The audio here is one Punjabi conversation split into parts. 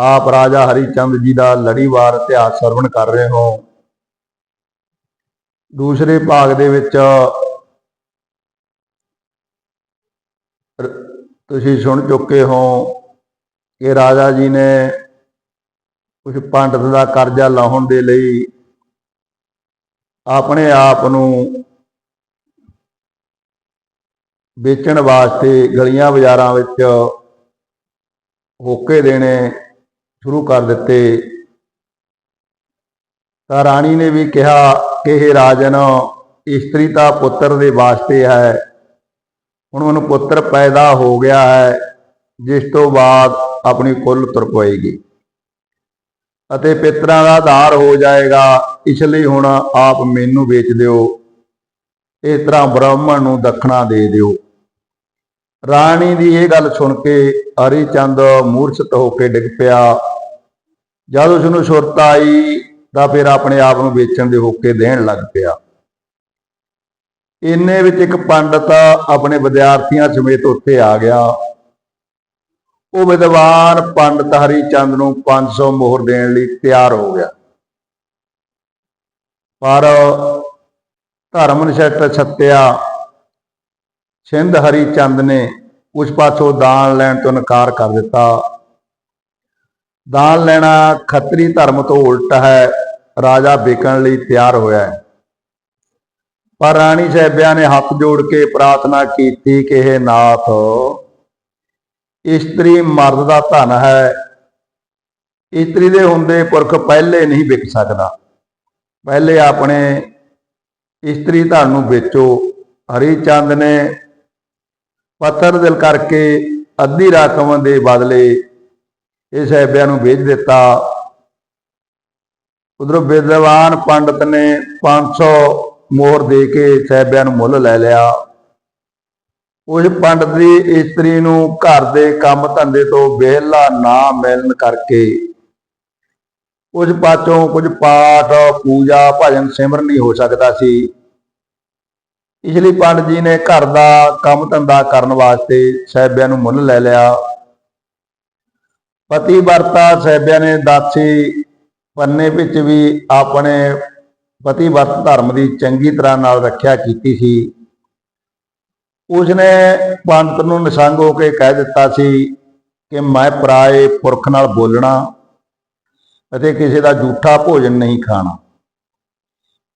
ਆਪ ਰਾਜਾ ਹਰੀਚੰਦ ਜੀ ਦਾ ਲੜੀਵਾਰ ਇਤਿਹਾਸ ਸਰਵਣ ਕਰ ਰਹੇ ਹੋ। ਦੂਸਰੇ ਭਾਗ ਦੇ ਵਿੱਚ ਤੁਸੀਂ ਸੁਣ ਚੁੱਕੇ ਹੋ ਕਿ ਰਾਜਾ ਜੀ ਨੇ ਕੁਝ ਪੰਡਤ ਦਾ ਕਰਜ਼ਾ ਲਾਉਣ ਦੇ ਲਈ ਆਪਣੇ ਆਪ ਨੂੰ ਵੇਚਣ ਵਾਸਤੇ ਗਲੀਆਂ ਬਾਜ਼ਾਰਾਂ ਵਿੱਚ ਹੋਕੇ ਦੇਣੇ ਸ਼ੁਰੂ ਕਰ ਦਿੱਤੇ। ਤਾਂ ਰਾਣੀ ਨੇ ਵੀ ਕਿਹਾ ਕਿ ਇਹ ਰਾਜਨ, ਇਸਤਰੀ ਤਾਂ ਪੁੱਤਰ ਦੇ ਵਾਸਤੇ ਹੈ। ਹੁਣ ਉਹਨੂੰ ਪੁੱਤਰ ਪੈਦਾ ਹੋ ਗਿਆ ਹੈ, ਜਿਸ ਤੋਂ ਬਾਅਦ ਆਪਣੀ ਕੁੱਲ ਤੁਰ ਪਏਗੀ ਅਤੇ ਪਿਤਰਾਂ ਦਾ ਆਧਾਰ ਹੋ ਜਾਏਗਾ, ਇਸ ਲਈ ਹੁਣ ਆਪ ਮੈਨੂੰ ਵੇਚ ਦਿਓ। ਇਸ ਤਰ੍ਹਾਂ ਬ੍ਰਾਹਮਣ ਨੂੰ ਦੱਖਣਾ ਦੇ ਦਿਓ। ਰਾਣੀ ਦੀ ਇਹ ਗੱਲ ਸੁਣ ਕੇ ਹਰੀ ਚੰਦ ਮੂਰਛਿਤ ਹੋ ਕੇ ਡਿੱਗ ਪਿਆ। ਜਦ ਉਸ ਨੂੰ ਸੁਰਤ ਆਈ ਤਾਂ ਫਿਰ ਆਪਣੇ ਆਪ ਨੂੰ ਵੇਚਣ ਦੇ ਹੋਕੇ ਦੇਣ ਲੱਗ ਪਿਆ। ਇੰਨੇ ਵਿੱਚ ਇੱਕ ਪੰਡਤ ਆਪਣੇ ਵਿਦਿਆਰਥੀਆਂ ਸਮੇਤ ਉੱਥੇ ਆ ਗਿਆ। ਉਹ ਵਿਦਵਾਨ ਪੰਡਤ ਹਰੀ ਚੰਦ ਨੂੰ 500 ਮੋਹਰ ਦੇਣ ਲਈ ਤਿਆਰ ਹੋ ਗਿਆ। ਪਰ ਧਰਮ ਨਿਸ਼ਟ ਛੱਤਿਆ ਸਿੰਧ ਹਰੀ ਚੰਦ ਨੇ ਉਸ ਪਾਸੋਂ ਦਾਨ ਲੈਣ ਤੋਂ ਇਨਕਾਰ ਕਰ ਦਿੱਤਾ। ਦਾਨ ਲੈਣਾ ਖੱਤਰੀ ਧਰਮ ਤੋਂ ਉਲਟ ਹੈ, ਰਾਜਾ ਵਿਕਣ ਲਈ ਤਿਆਰ ਹੋਇਆ ਹੈ। ਪਰ ਰਾਣੀ ਸਾਹਿਬਿਆਂ ਨੇ ਹੱਥ ਜੋੜ ਕੇ ਪ੍ਰਾਰਥਨਾ ਕੀਤੀ ਕਿ ਇਹ ਨਾਥ, ਇਸਤਰੀ ਮਰਦ ਦਾ ਧਨ ਹੈ। ਇਸਤਰੀ ਦੇ ਹੁੰਦੇ ਪੁਰਖ ਪਹਿਲੇ ਨਹੀਂ ਵਿਕ ਸਕਦਾ। ਪਹਿਲੇ ਆਪਣੇ ਇਸਤਰੀ ਧਨ ਨੂੰ ਵੇਚੋ। ਹਰੀ ਚੰਦ ਨੇ ਪੱਥਰ ਦਿਲ ਕਰਕੇ ਅੱਧੀ ਰਕਮ ਦੇ ਬਦਲੇ ਇਹ ਸਾਹਿਬਿਆਂ ਨੂੰ ਵੇਚ ਦਿੱਤਾ। ਉਧਰੋਂ ਵਿਦਵਾਨ ਪੰਡਤ ਨੇ 500 ਮੋਹਰ ਦੇ ਕੇ ਸਾਹਿਬਿਆਂ ਨੂੰ ਮੁੱਲ ਲੈ ਲਿਆ। ਉਸ ਪੰਡਤ ਦੀ ਇਸਤਰੀ ਨੂੰ ਘਰ ਦੇ ਕੰਮ ਧੰਦੇ ਤੋਂ ਵਿਹਲਾ ਨਾ ਮਿਲਣ ਕਰਕੇ ਉਸ ਪਾਸੋਂ ਕੁਝ ਪਾਠ, ਪੂਜਾ, ਭਜਨ ਸਿਮਰਨ ਨਹੀਂ ਹੋ ਸਕਦਾ ਸੀ। ਇਸ ਲਈ ਪੰਡਤ ਜੀ ਨੇ ਘਰ ਦਾ ਕੰਮ ਧੰਦਾ ਕਰਨ ਵਾਸਤੇ ਸਾਹਿਬਿਆਂ ਨੂੰ ਮੁੱਲ ਲੈ ਲਿਆ। ਪਤੀ ਵਰਤਾ ਸਾਹਿਬਿਆਂ ਨੇ ਦਾਸੀ ਪੰਨੇ ਵਿੱਚ ਵੀ ਆਪਣੇ ਪਤੀ ਵਰਤ ਧਰਮ ਦੀ ਚੰਗੀ ਤਰ੍ਹਾਂ ਨਾਲ ਰੱਖਿਆ ਕੀਤੀ ਸੀ। ਉਸਨੇ ਪੰਡਤ ਨੂੰ ਨਿਸੰਗ ਹੋ ਕੇ ਕਹਿ ਦਿੱਤਾ ਸੀ ਕਿ ਮੈਂ ਪਰਾਏ ਪੁਰਖ ਨਾਲ ਬੋਲਣਾ ਅਤੇ ਕਿਸੇ ਦਾ ਝੂਠਾ ਭੋਜਨ ਨਹੀਂ ਖਾਣਾ।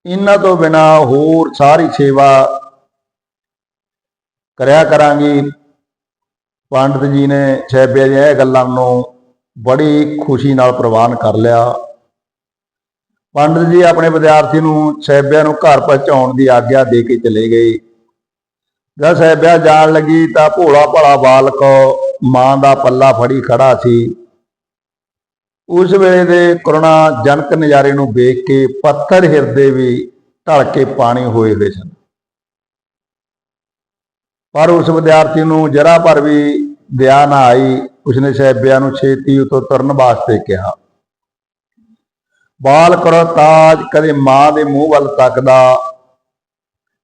ਇਹਨਾਂ ਤੋਂ ਬਿਨਾ ਹੋਰ ਸਾਰੀ ਸੇਵਾ ਕਰਿਆ ਕਰਾਂਗੀ। ਪੰਡਤ ਜੀ ਨੇ ਸਾਹਿਬੇ ਦੀਆਂ ਇਹ ਗੱਲਾਂ ਨੂੰ ਬੜੀ ਖੁਸ਼ੀ ਨਾਲ ਪ੍ਰਵਾਨ ਕਰ ਲਿਆ। ਪੰਡਤ ਜੀ ਆਪਣੇ ਵਿਦਿਆਰਥੀ ਨੂੰ ਸਾਹਿਬਿਆਂ ਨੂੰ ਘਰ ਪਹੁੰਚਾਉਣ ਦੀ ਆਗਿਆ ਦੇ ਕੇ ਚਲੇ ਗਏ। ਜਦ ਸਾਹਿਬਿਆ ਜਾਣ ਲੱਗੀ ਤਾਂ ਭੋਲਾ ਭਲਾ ਬਾਲਕ ਮਾਂ ਦਾ ਪੱਲਾ ਫੜੀ ਖੜਾ ਸੀ। ਉਸ ਵੇਲੇ ਦੇ ਕਰੁਣਾ ਜਨਕ ਨਜ਼ਾਰੇ ਨੂੰ ਵੇਖ ਕੇ ਪੱਥਰ ਹਿਰਦੇ ਵੀ ਢਲ ਕੇ ਪਾਣੀ ਹੋਏ ਹੋਏ ਸਨ। ਪਰ ਉਸ ਵਿਦਿਆਰਥੀ ਨੂੰ ਜਰਾ ਪਰ ਵੀ ਦਇਆ ਨਾ ਆਈ। ਉਸਨੇ ਸਾਹਿਬਿਆਂ ਨੂੰ ਛੇਤੀ ਉਤੋਂ ਤੁਰਨ ਵਾਸਤੇ ਕਿਹਾ। ਬਾਲ ਕਰੋ ਤਾਜ, ਕਦੇ ਮਾਂ ਦੇ ਮੂੰਹ ਵੱਲ ਤੱਕਦਾ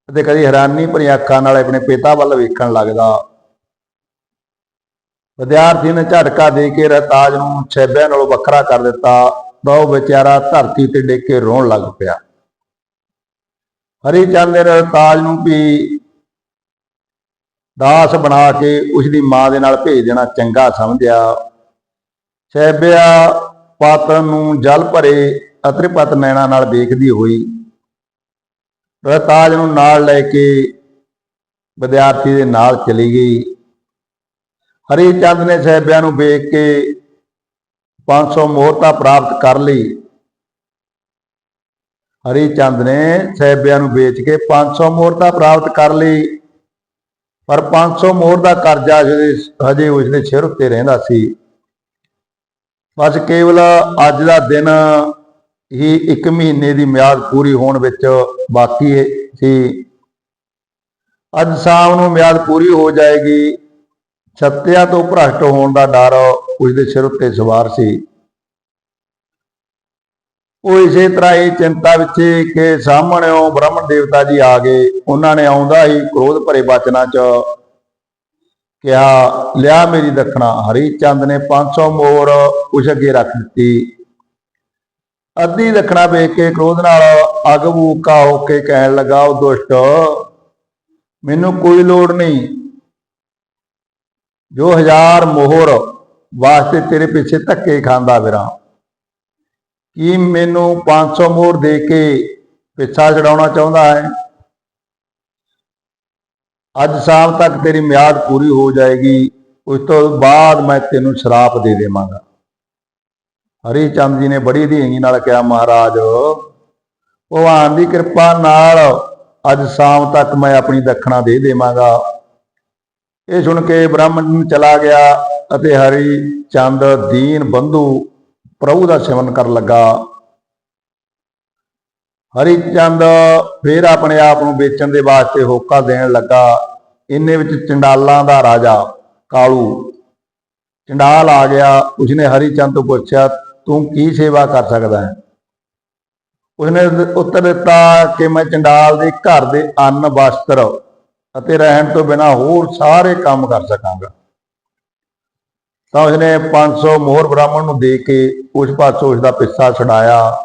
ਅਤੇ ਕਦੇ ਹੈਰਾਨੀ ਭਰੀਆਂ ਅੱਖਾਂ ਨਾਲ ਆਪਣੇ ਪਿਤਾ ਵੱਲ ਵੇਖਣ ਲੱਗਦਾ। ਵਿਦਿਆਰਥੀ ਨੇ ਝਟਕਾ ਦੇ ਕੇ ਰਤਾਜ ਨੂੰ ਛੇਬਿਆਂ ਨਾਲੋਂ ਵੱਖਰਾ ਕਰ ਦਿੱਤਾ। ਤਾਂ ਉਹ ਵਿਚਾਰਾ ਧਰਤੀ ਤੇ ਡਿੱਗ ਕੇ ਰੋਣ ਲੱਗ ਪਿਆ। ਹਰੀ ਚੰਦ ਨੇ ਰਤਾਜ ਨੂੰ ਵੀ ਦਾਸ ਬਣਾ ਕੇ ਉਸ ਦੀ ਮਾਂ ਦੇ ਨਾਲ ਭੇਜ ਦੇਣਾ ਚੰਗਾ ਸਮਝਿਆ। ਛੇਬਿਆ ਪਾਤਰ ਨੂੰ ਜਲ ਭਰੇ ਅਤ੍ਰਿਪਤ ਨੈਣਾ ਨਾਲ ਵੇਖਦੀ ਹੋਈ ਰਤਾਜ ਨੂੰ ਨਾਲ ਲੈ ਕੇ ਵਿਦਿਆਰਥੀ ਦੇ ਨਾਲ ਚਲੀ ਗਈ। ਹਰੀ ਚੰਦ ਨੇ ਸਾਹਿਬਿਆਂ ਨੂੰ ਵੇਖ ਕੇ 500 ਮੋਹਰਤਾ ਪ੍ਰਾਪਤ ਕਰ ਲਈ। ਹਰੀ ਚੰਦ ਨੇ ਸਾਹਿਬਿਆਂ ਨੂੰ ਵੇਚ ਕੇ 500 ਮੋਹਰਤਾ ਪ੍ਰਾਪਤ ਕਰ ਲਈ। ਪਰ 500 ਮੋਹਰ ਦਾ ਕਰਜ਼ਾ ਹਜੇ ਉਸਦੇ ਸਿਰ ਉੱਤੇ ਰਹਿੰਦਾ ਸੀ। ਬਸ ਕੇਵਲ ਅੱਜ ਦਾ ਦਿਨ ਹੀ 1 ਮਹੀਨੇ ਦੀ ਮਿਆਦ ਪੂਰੀ ਹੋਣ ਵਿੱਚ ਬਾਕੀ ਸੀ। ਅੱਜ ਸ਼ਾਮ ਨੂੰ ਮਿਆਦ ਪੂਰੀ ਹੋ ਜਾਏਗੀ। ਛੱਤਿਆ ਤੋਂ ਭ੍ਰਸ਼ਟ ਹੋਣ ਦਾ ਡਰ ਉਸਦੇ ਸਿਰ ਉੱਤੇ ਸਵਾਰ ਸੀ। ਉਹ ਇਸੇ ਤਰ੍ਹਾਂ ਹੀ ਚਿੰਤਾ ਵਿੱਚ ਸੀ ਕਿ ਸਾਹਮਣੇੋਂ ਬ੍ਰਹਮਣ ਦੇਵਤਾ ਜੀ ਆ ਗਏ। ਉਹਨਾਂ ਨੇ ਆਉਂਦਾ ਹੀ ਕ੍ਰੋਧ ਭਰੇ ਬਚਨਾਂ 'ਚ ਕਿਹਾ, ਲਿਆ ਮੇਰੀ ਦੱਖਣਾ। ਹਰੀ ਚੰਦ ਨੇ 500 ਮੋਰ ਉਸ ਅੱਗੇ ਰੱਖ ਦਿੱਤੀ। ਅੱਧੀ ਦੱਖਣਾ ਵੇਖ ਕੇ ਕ੍ਰੋਧ ਨਾਲ ਅੱਗ ਬੂਕਾ ਹੋ ਕੇ ਕਹਿਣ ਲੱਗਾ, ਉਹ ਦੁਸ਼ਟ, ਮੈਨੂੰ ਕੋਈ ਲੋੜ ਨਹੀਂ। ਜੋ ਹਜ਼ਾਰ ਮੋਹਰ ਵਾਸਤੇ ਤੇਰੇ ਪਿੱਛੇ ਧੱਕੇ ਖਾਂਦਾ ਫਿਰਾਂ। ਕੀ ਮੈਨੂੰ 500 ਮੋਹਰ ਦੇ ਕੇ ਪਿੱਛਾ ਛਡਾਉਣਾ ਚਾਹੁੰਦਾ ਹੈ? ਅੱਜ ਸ਼ਾਮ ਤੱਕ ਤੇਰੀ ਮਿਆਦ ਪੂਰੀ ਹੋ ਜਾਏਗੀ। ਉਸ ਤੋਂ ਬਾਅਦ ਮੈਂ ਤੈਨੂੰ ਸ਼ਰਾਪ ਦੇ ਦੇਵਾਂਗਾ। ਹਰੀ ਚੰਦ ਜੀ ਨੇ ਬੜੀ ਧੀਂਗੀ ਨਾਲ ਕਿਹਾ, ਮਹਾਰਾਜ, ਭਗਵਾਨ ਦੀ ਕਿਰਪਾ ਨਾਲ ਅੱਜ ਸ਼ਾਮ ਤੱਕ ਮੈਂ ਆਪਣੀ ਦੱਖਣਾ ਦੇ ਦੇਵਾਂਗਾ। ਇਹ ਸੁਣ ਕੇ ਬ੍ਰਾਹਮਣ ਚਲਾ ਗਿਆ ਅਤੇ ਹਰੀ ਚੰਦ ਦੀਨ ਬੰਧੂ ਪ੍ਰਭੂ ਦਾ ਸੇਵਨ ਕਰਨ ਲੱਗਾ। ਹਰੀ ਚੰਦ ਫੇਰ ਆਪਣੇ ਆਪ ਨੂੰ ਵੇਚਣ ਦੇ ਵਾਸਤੇ ਹੋਕਾ ਦੇਣ ਲੱਗਾ। ਇੰਨੇ ਵਿੱਚ ਚੰਡਾਲਾਂ ਦਾ ਰਾਜਾ ਕਾਲੂ। ਚੰਡਾਲ ਆ ਗਿਆ। ਉਸਨੇ ਹਰੀ ਚੰਦ ਤੋਂ ਪੁੱਛਿਆ, ਤੂੰ ਕੀ ਸੇਵਾ ਕਰ ਸਕਦਾ ਹੈ? ਉਸਨੇ ਉੱਤਰ ਦਿੱਤਾ ਕਿ ਮੈਂ ਚੰਡਾਲ ਦੇ ਘਰ ਦੇ ਅੰਨ ਵਸਤਰ ਅਤੇ ਰਹਿਣ ਤੋਂ ਬਿਨਾ ਹੋਰ ਸਾਰੇ ਕੰਮ ਕਰ ਸਕਾਂਗਾ। ਤਾਂ ਉਸਨੇ 500 ਮੋਹਰ ਬ੍ਰਾਹਮਣ ਨੂੰ ਦੇ ਕੇ ਉਸ ਪਾਸੋਂ ਉਸ ਦਾ ਪਿੱਛਾ ਛਡਾਇਆ।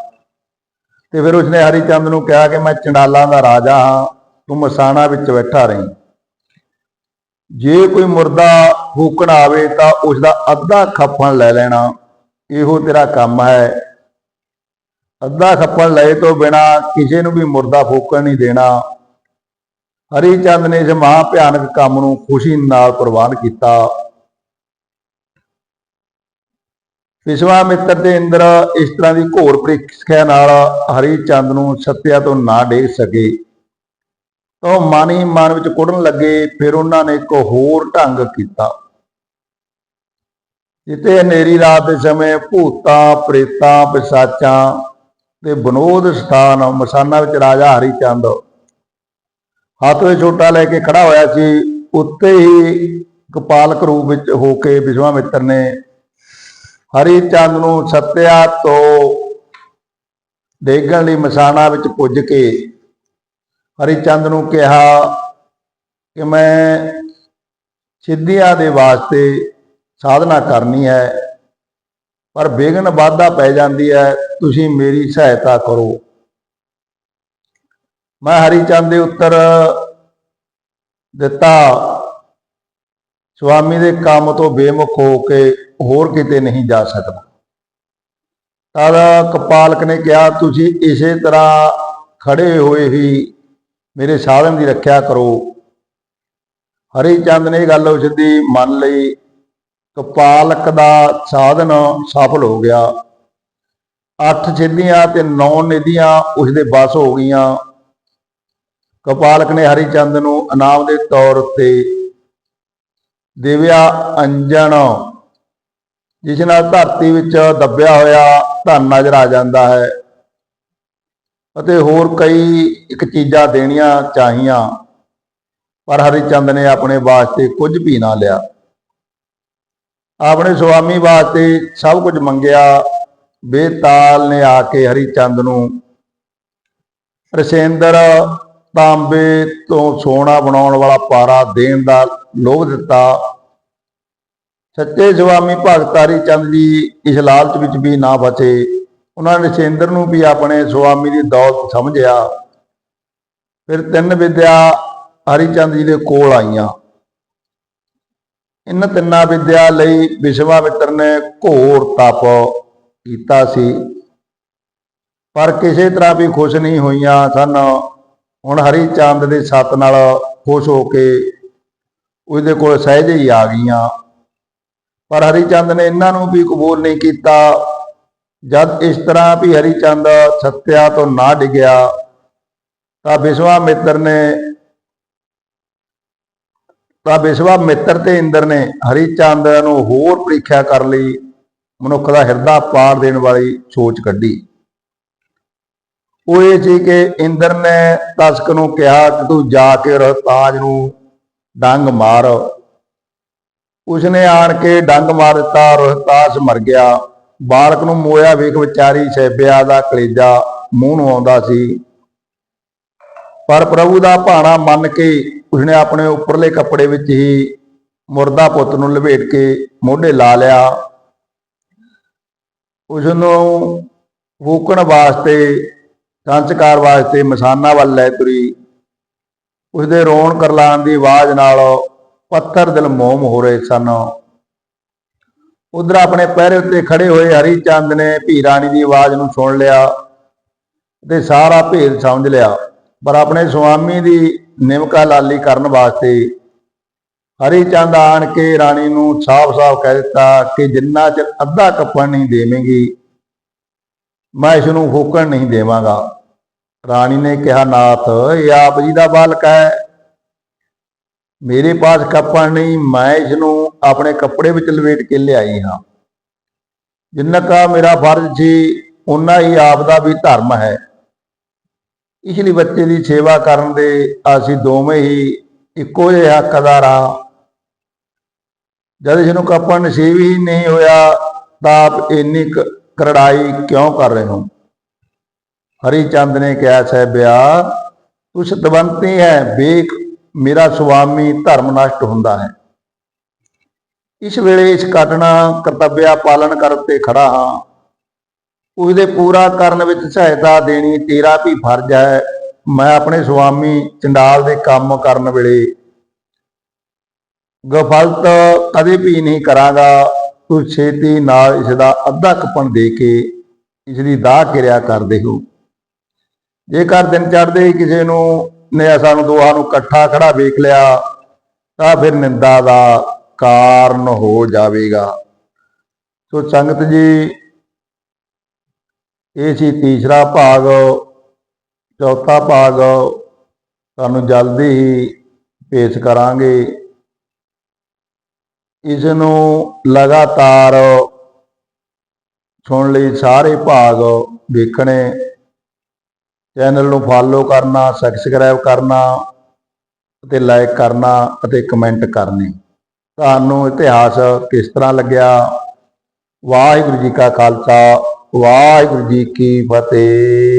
ਤੇ ਫਿਰ ਉਸਨੇ ਹਰੀ ਚੰਦ ਨੂੰ ਕਿਹਾ ਕਿ ਮੈਂ ਚੰਡਾਲਾਂ ਦਾ ਰਾਜਾ ਹਾਂ, ਤੂੰ ਮਸਾਣਾ ਵਿੱਚ ਬੈਠਾ ਰਹੀਂ। ਜੇ ਕੋਈ ਮੁਰਦਾ ਫੂਕਣ ਆਵੇ ਤਾਂ ਉਸ ਦਾ ਅੱਧਾ ਖੱਪਣ ਲੈ ਲੈਣਾ। ਇਹੋ ਤੇਰਾ ਕੰਮ ਹੈ। ਅੱਧਾ ਖੱਪਣ ਲਏ ਤੋਂ ਬਿਨਾ ਕਿਸੇ ਨੂੰ ਵੀ ਮੁਰਦਾ ਫੂਕਣ ਨਹੀਂ ਦੇਣਾ। ਹਰੀ ਚੰਦ ਨੇ ਇਸ ਮਹਾ ਭਿਆਨਕ ਕੰਮ ਨੂੰ ਖੁਸ਼ੀ ਨਾਲ ਪ੍ਰਵਾਨ ਕੀਤਾ। ਵਿਸ਼ਵਾਮਿੱਤਰ ਤੇ ਇੰਦਰ ਇਸ ਤਰ੍ਹਾਂ ਦੀ ਘੋਰ ਪ੍ਰੀਖਿਆ ਨਾਲ ਹਰੀ ਚੰਦ ਨੂੰ ਸੱਤਿਆ ਤੋਂ ਨਾ ਡੇਗ ਸਕੇ। ਤਾਂ ਮਨ ਹੀ ਮਨ ਵਿੱਚ ਕੁੜਨ ਲੱਗੇ, ਫਿਰ ਉਹਨਾਂ ਨੇ ਇੱਕ ਹੋਰ ਢੰਗ ਕੀਤਾ। ਜਿੱਤੇ ਹਨੇਰੀ ਰਾਤ ਦੇ ਸਮੇਂ ਭੂਤਾਂ, ਪ੍ਰੇਤਾਂ, ਪਿਸਾਚਾਂ ਤੇ ਬਨੋਦ ਸਥਾਨ ਮਸਾਨਾ ਵਿੱਚ ਰਾਜਾ ਹਰੀ ਚੰਦ ਹੱਥ ਵਿੱਚ ਛੋਟਾ ਲੈ ਕੇ ਖੜਾ ਹੋਇਆ ਸੀ, ਉੱਤੇ ਹੀ ਕਪਾਲਕ ਰੂਪ ਵਿੱਚ ਹੋ ਕੇ ਵਿਸ਼ਵਾਮਿੱਤਰ ਨੇ ਹਰੀ ਚੰਦ ਨੂੰ ਸੱਤਿਆ ਤੋਂ ਡੇਗਣ ਲਈ ਮਸਾਣਾ ਵਿੱਚ ਪੁੱਜ ਕੇ ਹਰੀ ਚੰਦ ਨੂੰ ਕਿਹਾ ਕਿ ਮੈਂ ਸਿੱਧੀਆਂ ਦੇ ਵਾਸਤੇ ਸਾਧਨਾ ਕਰਨੀ ਹੈ, ਪਰ ਬੇਗਨ ਵਾਧਾ ਪੈ ਜਾਂਦੀ ਹੈ, ਤੁਸੀਂ ਮੇਰੀ ਸਹਾਇਤਾ ਕਰੋ। ਮੈਂ ਹਰੀ ਚੰਦ ਦੇ ਉੱਤਰ ਦਿੱਤਾ। ਸੁਆਮੀ ਦੇ ਕੰਮ ਤੋਂ ਬੇਮੁਖ ਹੋ ਕੇ ਹੋਰ ਕਿਤੇ ਨਹੀਂ ਜਾ ਸਕਦਾ। ਤਦ ਕਪਾਲਕ ਨੇ ਕਿਹਾ, ਤੁਸੀਂ ਇਸੇ ਤਰ੍ਹਾਂ ਖੜੇ ਹੋਏ ਹੀ ਮੇਰੇ ਸਾਧਨ ਦੀ ਰੱਖਿਆ ਕਰੋ। ਹਰੀ ਚੰਦ ਨੇ ਇਹ ਗੱਲ ਉਸਦੀ ਮੰਨ ਲਈ। ਕਪਾਲਕ ਦਾ ਸਾਧਨ ਸਫਲ ਹੋ ਗਿਆ। ਅੱਠ ਸਿੱਧੀਆਂ ਤੇ ਨੌ ਨਿਧੀਆਂ ਉਸਦੇ ਬਸ ਹੋ ਗਈਆਂ। ਕਪਾਲਕ ਨੇ ਹਰੀਚੰਦ ਨੂੰ ਇਨਾਮ ਦੇ ਤੌਰ ਉੱਤੇ ਦਿਵਿਆ ਅੰਜਨ ਜਿਸ ਨਾਲ ਧਰਤੀ ਵਿੱਚ ਦੱਬਿਆ ਹੋਇਆ ਧਨ ਨਜ਼ਰ ਆ ਜਾਂਦਾ ਹੈ ਅਤੇ ਹੋਰ ਕਈ ਇੱਕ ਚੀਜ਼ਾਂ ਦੇਣੀਆਂ ਚਾਹੀਆਂ, ਪਰ ਹਰੀਚੰਦ ਨੇ ਆਪਣੇ ਵਾਸਤੇ ਕੁਝ ਵੀ ਨਾ ਲਿਆ। ਆਪਣੇ ਸੁਆਮੀ ਵਾਸਤੇ ਸਭ ਕੁਝ ਮੰਗਿਆ। ਬੇਤਾਲ ਨੇ ਆ ਕੇ ਹਰੀਚੰਦ ਨੂੰ, ਰਸੇਂਦਰ ਤਾਂਬੇ ਤੋਂ ਸੋਨਾ ਬਣਾਉਣ ਵਾਲਾ ਪਾਰਾ ਦੇਣ ਦਾ ਲੋਭ ਦਿੱਤਾ। ਸੱਚੇ ਸੁਆਮੀ ਭਗਤ ਹਰੀ ਚੰਦ ਜੀ ਇਸ ਲਾਲਚ ਵਿੱਚ ਵੀ ਨਾ ਬਚੇ। ਉਹਨਾਂ ਨੇ ਰਸੇਂਦਰ ਨੂੰ ਵੀ ਆਪਣੇ ਸੁਆਮੀ ਦੀ ਦੌਲਤ ਸਮਝਿਆ। ਫਿਰ ਤਿੰਨ ਵਿਦਿਆ ਹਰੀਚੰਦ ਜੀ ਦੇ ਕੋਲ ਆਈਆਂ। ਇਨ ਤਿੰਨਾਂ ਵਿਦਿਆ ਲਈ ਵਿਸ਼ਵਾਮਿੱਤਰ ਨੇ ਘੋਰ ਤਪ ਕੀਤਾ ਸੀ। ਪਰ ਕਿਸੇ ਤਰ੍ਹਾਂ ਵੀ ਖੁਸ਼ ਨਹੀਂ ਹੋਈਆਂ ਸਨ। ਹੁਣ ਹਰੀ ਚੰਦ ਦੇ ਸੱਤ ਨਾਲ ਖੁਸ਼ ਹੋ ਕੇ ਉਹਦੇ ਕੋਲ ਸਹਿਜ ਹੀ ਆ ਗਈਆਂ। ਪਰ ਹਰੀ ਚੰਦ ਨੇ ਇਹਨਾਂ ਨੂੰ ਵੀ ਕਬੂਲ ਨਹੀਂ ਕੀਤਾ। ਜਦ ਇਸ ਤਰ੍ਹਾਂ ਵੀ ਹਰੀ ਚੰਦ ਸੱਤਿਆ ਤੋਂ ਨਾ ਡਿਗਿਆ, ਤਾਂ ਵਿਸ਼ਵਾ ਮਿੱਤਰ ਨੇ ਤਾਂ ਵਿਸ਼ਵਾ ਮਿੱਤਰ ਤੇ ਇੰਦਰ ਨੇ ਹਰੀ ਚੰਦ ਨੂੰ ਹੋਰ ਪ੍ਰੀਖਿਆ ਕਰ ਲਈ, ਮਨੁੱਖ ਦਾ ਹਿਰਦਾ ਪਾੜ ਦੇਣ ਵਾਲੀ ਸੋਚ ਕੱਢੀ। ਉਹ ਇਹ ਸੀ ਕਿ ਇੰਦਰ ਨੇ ਤਸਕ ਨੂੰ ਕਿਹਾ ਕਿ ਤੂੰ ਜਾ ਕੇ ਰਹਤਾਜ ਨੂੰ ਡੰਗ ਮਾਰ। ਉਸਨੇ ਆਣ ਕੇ ਡੰਗ ਮਾਰ ਦਿੱਤਾ ਰੋਹਤਾਸ ਮਰ ਗਿਆ। ਬਾਲਕ ਨੂੰ ਮੋਇਆ ਵੇਖ ਵਿਚਾਰੀ ਸੈਬਿਆ ਦਾ ਕਲੇਜਾ ਮੂੰਹ ਨੂੰ ਆਉਂਦਾ ਸੀ। ਪਰ ਪ੍ਰਭੂ ਦਾ ਭਾਣਾ ਮੰਨ ਕੇ ਉਸਨੇ ਆਪਣੇ ਉੱਪਰਲੇ ਕੱਪੜੇ ਵਿੱਚ ਹੀ ਮੁਰਦਾ ਪੁੱਤ ਨੂੰ ਲਪੇਟ ਕੇ ਮੋਢੇ ਲਾ ਲਿਆ। ਉਸ ਨੂੰ ਫੂਕਣ ਵਾਸਤੇ ਸੰਸਕਾਰ ਵਾਸਤੇ ਮਸਾਨਾ ਵੱਲ ਲੈ ਤੁਰੀ। ਉਸਦੇ ਰੋਣ ਕਰਲਾਣ ਦੀ ਆਵਾਜ਼ ਨਾਲ ਪੱਥਰ ਦਿਲ ਮੋਮ ਹੋ ਰਹੇ ਸਨ। ਉਧਰ ਆਪਣੇ ਪਹਿਰੇ ਉੱਤੇ ਖੜੇ ਹੋਏ ਹਰੀ ਚੰਦ ਨੇ ਭੀ ਰਾਣੀ ਦੀ ਆਵਾਜ਼ ਨੂੰ ਸੁਣ ਲਿਆ ਤੇ ਸਾਰਾ ਭੇਦ ਸਮਝ ਲਿਆ। ਪਰ ਆਪਣੇ ਸੁਆਮੀ ਦੀ ਨਿਮਕਾ ਲਾਲੀ ਕਰਨ ਵਾਸਤੇ ਹਰੀ ਚੰਦ ਆਣ ਕੇ ਰਾਣੀ ਨੂੰ ਸਾਫ਼-ਸਾਫ਼ ਕਹਿ ਦਿੱਤਾ ਕਿ ਜਿੰਨਾ ਚਿਰ ਅੱਧਾ ਕੱਪਣ ਨਹੀਂ ਦੇਵੇਂਗੀ, ਮੈਂ ਇਸ ਨੂੰ ਫੂਕਣ ਨਹੀਂ ਦੇਵਾਂਗਾ। ਰਾਣੀ ਨੇ ਕਿਹਾ, ਨਾਥ, ਇਹ ਆਪ ਜੀ ਦਾ ਬਾਲਕ ਹੈ। ਮੇਰੇ ਪਾਸ ਕੱਪੜ ਨਹੀਂ, ਮੈਂ ਇਸ ਨੂੰ ਆਪਣੇ ਕੱਪੜੇ ਵਿੱਚ ਲਵੇਟ ਕੇ ਲਿਆਈ ਹਾਂ। ਜਿੰਨਾ ਕਾ ਮੇਰਾ ਫਰਜ਼ ਸੀ ਉਨਾ ਹੀ ਆਪ ਦਾ ਵੀ ਧਰਮ ਹੈ। ਇਸ ਲਈ ਬੱਚੇ ਦੀ ਸੇਵਾ ਕਰਨ ਦੇ ਅਸੀਂ ਦੋਵੇਂ ਹੀ ਇੱਕੋ ਜਿਹੇ ਹੱਕਦਾਰ ਹਾਂ। ਜਦ ਇਸ ਨੂੰ ਕੱਪੜ ਨਸੀਬ ਹੀ ਨਹੀਂ ਹੋਇਆ, ਤਾਂ ਆਪ ਇੰਨੀ ਕ- ਕਰੜਾਈ ਕਿਉਂ ਕਰ ਰਹੇ ਹੋ? ਹਰੀ ਚੰਦ ਨੇ ਕਿਹਾ ਸਹਿਬਿਆ ਤੂੰ ਸਤਵੰਤੀ ਹੈ, ਵੇਖ ਮੇਰਾ ਸੁਆਮੀ ਧਰਮ ਨਸ਼ਟ ਹੁੰਦਾ ਹੈ। ਇਸ ਵੇਲੇ ਇਸ ਘਟਨਾ ਕਰਤੱਵਿਆ ਪਾਲਣ ਕਰਨ ਤੇ ਖੜਾ ਹਾਂ। ਉਸਦੇ ਪੂਰਾ ਕਰਨ ਵਿੱਚ ਸਹਾਇਤਾ ਦੇਣੀ ਤੇਰਾ ਵੀ ਫਰਜ਼ ਹੈ। ਮੈਂ ਆਪਣੇ ਸੁਆਮੀ ਚੰਡਾਲ ਦੇ ਕੰਮ ਕਰਨ ਵੇਲੇ ਗਫਲਤ ਕਦੇ ਵੀ ਨਹੀਂ ਕਰਾਂਗਾ। ਤੂੰ ਛੇਤੀ ਨਾਲ ਇਸ ਦਾ ਅੱਧਾ ਕਪਣ ਦੇ ਕੇ ਇਸ ਦੀ ਦਾਹ ਕਿਰਿਆ ਕਰਦੇ ਹੋ ਜੇਕਰ ਦਿਨ ਚੜ੍ਹਦੇ ਹੀ ਕਿਸੇ ਨੂੰ ਨੇ ਸਾਨੂੰ ਦੋਹਾਂ ਨੂੰ ਇਕੱਠਾ ਖੜਾ ਵੇਖ ਲਿਆ, ਤਾਂ ਫਿਰ ਨਿੰਦਾ ਦਾ ਕਾਰਨ ਹੋ ਜਾਵੇਗਾ। ਸੋ ਸੰਗਤ ਜੀ, ਇਹ ਸੀ ਤੀਸਰਾ ਭਾਗ, ਚੌਥਾ ਭਾਗ, ਤੁਹਾਨੂੰ ਜਲਦੀ ਹੀ ਪੇਸ਼ ਕਰਾਂਗੇ। ਇਸ ਨੂੰ ਲਗਾਤਾਰ ਸੁਣ ਲਈ ਸਾਰੇ ਭਾਗ ਵੇਖਣੇ। ਚੈਨਲ ਨੂੰ ਫਾਲੋ ਕਰਨਾ ਸਬਸਕ੍ਰਾਈਬ ਕਰਨਾ ਅਤੇ ਲਾਈਕ ਕਰਨਾ ਅਤੇ ਕਮੈਂਟ ਕਰਨੇ। ਤੁਹਾਨੂੰ ਇਤਿਹਾਸ ਕਿਸ ਤਰ੍ਹਾਂ ਲੱਗਿਆ? ਵਾਹਿਗੁਰੂ ਜੀ ਕਾ ਖਾਲਸਾ, ਵਾਹਿਗੁਰੂ ਜੀ ਕੀ ਫਤਿਹ।